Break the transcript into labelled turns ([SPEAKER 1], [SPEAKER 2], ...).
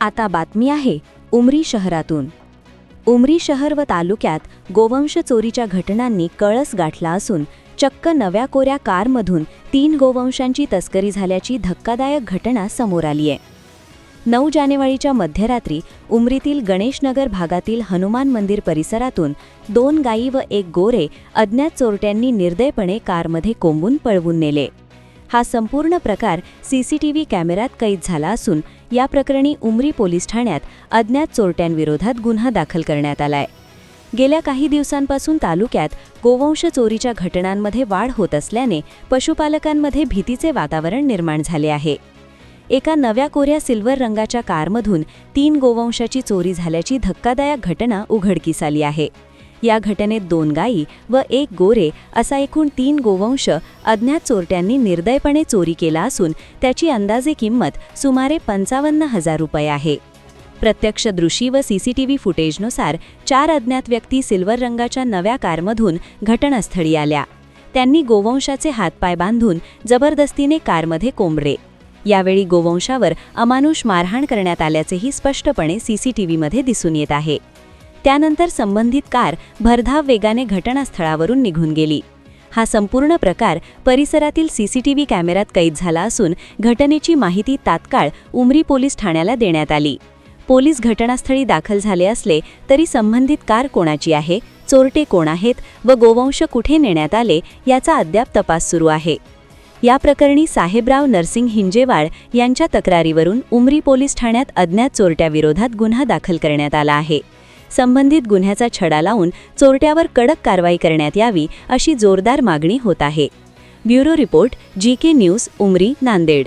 [SPEAKER 1] आता बातमी आहे उमरी शहरातून. उमरी शहर व तालुक्यात गोवंश चोरीच्या घटनांनी कळस गाठला असून चक्क नव्या कोऱ्या कारमधून तीन गोवंशांची तस्करी झाल्याची धक्कादायक घटना समोर आली आहे. नऊ जानेवारीच्या मध्यरात्री उमरीतील गणेशनगर भागातील हनुमान मंदिर परिसरातून दोन गायी व एक गोरे अज्ञात चोरट्यांनी निर्दयपणे कारमध्ये कोंबून पळवून नेले. हा संपूर्ण प्रकार सीसीटीव्ही कॅमेऱ्यात कैद झाला असून या प्रकरणी उमरी पोलीस ठाण्यात अज्ञात चोरट्यांविरोधात गुन्हा दाखल करण्यात आलाय. गेल्या काही दिवसांपासून तालुक्यात गोवंश चोरीच्या घटनांमध्ये वाढ होत असल्याने पशुपालकांमध्ये भीतीचे वातावरण निर्माण झाले आहे. एका नव्या कोऱ्या सिल्वर रंगाच्या कारमधून तीन गोवंशाची चोरी झाल्याची धक्कादायक घटना उघडकीस आली आहे. या घटनेत दोन गायी व एक गोरे असा एकूण तीन गोवंश अज्ञात चोरट्यांनी निर्दयपणे चोरी केला असून त्याची अंदाजे किंमत सुमारे पंचावन्न हजार रुपये आहे. प्रत्यक्षदृशी व सीसीटीव्ही फुटेजनुसार चार अज्ञात व्यक्ती सिल्वर रंगाच्या नव्या कारमधून घटनास्थळी आल्या. त्यांनी गोवंशाचे हातपाय बांधून जबरदस्तीने कारमध्ये कोंबले यावेळी गोवंशावर अमानुष मारहाण करण्यात आल्याचेही स्पष्टपणे सीसीटीव्हीमध्ये दिसून येत आहे. त्यानंतर संबंधित कार भरधाव वेगाने घटनास्थळावरून निघून गेली. हा संपूर्ण प्रकार परिसरातील सीसीटीव्ही कॅमेऱ्यात कैद झाला असून घटनेची माहिती तात्काळ उमरी पोलीस ठाण्याला देण्यात आली. पोलीस घटनास्थळी दाखल झाले असले तरी संबंधित कार कोणाची आहे चोरटे कोण आहेत व गोवंश कुठे नेण्यात आले याचा अद्याप तपास सुरू आहे. या प्रकरणी साहेबराव नरसिंग हिंजेवाळ यांच्या तक्रारीवरून उमरी पोलीस ठाण्यात अज्ञात चोरट्याविरोधात गुन्हा दाखल करण्यात आला आहे. संबंधित गुन्ह्याचा छडा लावून चोरट्यावर कडक कारवाई करण्यात यावी अशी जोरदार मागणी होत आहे. Bureau report G K news Umri Nanded.